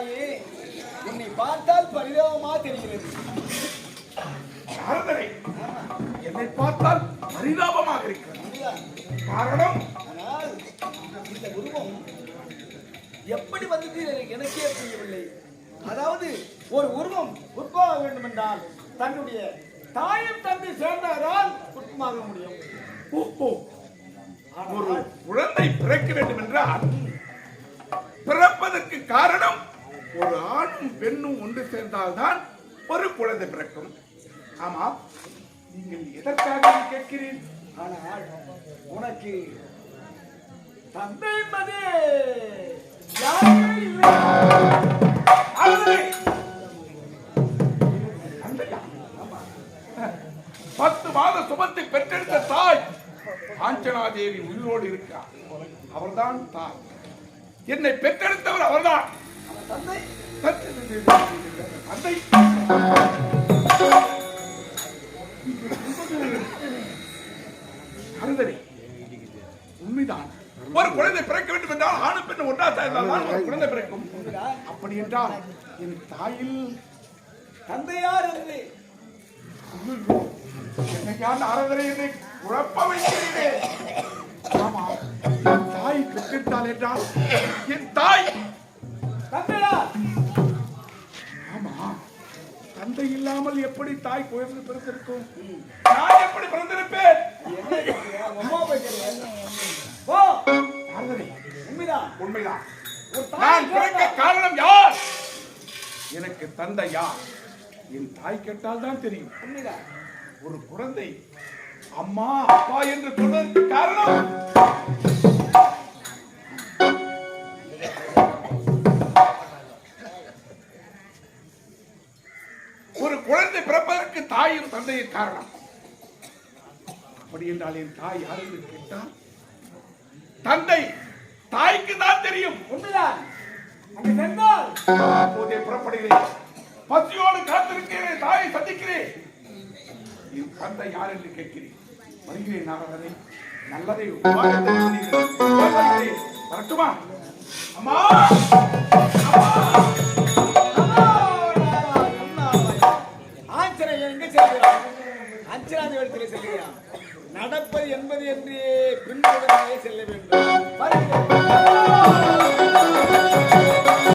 இருக்கின்றாயே உன்னை பார்த்தால் பரிதாபமா தெரிகிறது. நாரதரை என்னை பார்த்தால் பரிதாபமாக இருக்கிறது. காரணம்? ஆனால் இந்த உருவம் எப்படி வந்தது எனக்கு புரியவில்லை. அதாவது ஒரு உருவம் உருவாக வேண்டும் என்றால் தன்னுடைய தாயும் தந்தை சேர்ந்தால்தான் உருவமாக முடியும். ஒரு குழந்தை பிறக்க வேண்டும் என்றால் பிறப்பதற்கு காரணம் ஒரு ஆணும் பெண்ணும் ஒன்று சேர்ந்தால்தான் ஒரு குழந்தை பிறக்கும். ஆமா நீங்கள் எதற்காக இதை கேட்கிறீர்கள் ஆனால் உனக்கு தந்தை தந்தையா? பத்து மாத சுமத்தை பெற்றெடுத்த தாய் காஞ்சனாதேவி உயிரோடு இருக்கிறார் அவர்தான் தாய். என்னை பெற்றெடுத்தவர் அவர்தான். தந்தை தந்தை அருந்ததி உண்மைதான். ஒரு குழந்தை பிறக்க வேண்டும் என்றால் ஆணும் பெண்ணு ஒன்றா சேர்ந்தால் தான் ஒரு குழந்தை பிறக்கும். அப்படி என்றால் என் தாயில் தந்தையார் என்று என்னைக்கான அறதரை என்னை குழப்ப வைக்கிறீரே. ஆமா. தந்தை இல்லாமல் எப்படி தாய் குழந்தை பிறந்திருக்கும்? நான் எப்படி பிறந்திருப்பேன்? உண்மைதான். உண்மைதான். நான் பிறக்க காரணம் யார்? எனக்கு தந்தை யார்? என் தாய் கேட்டால் தான் தெரியும். உண்மைதான். ஒரு குழந்தை அம்மா அப்பா என்று சொல்வதற்கு காரணம் குழந்தை பிறப்பதற்கு தாயும் தந்தையும் காரணம். அப்படி என்றால் என் தாய் யார் என்று கேட்டால் தந்தை தாய்க்கு தான் தெரியும். உண்மைதான். அப்போதே புறப்படுகிறேன். பசியோடு காத்திருக்கிறேன் தாயை சந்திக்கிறேன். என் தந்தை யார் என்று கேட்கிறேன். வருகிறேன் நாரதனை நல்லதை உபாயத்தை சொன்னீர்கள். வரட்டுமா? அம்மா! நடப்பது என்பது என்று பின்புடனே செல்ல வேண்டும்.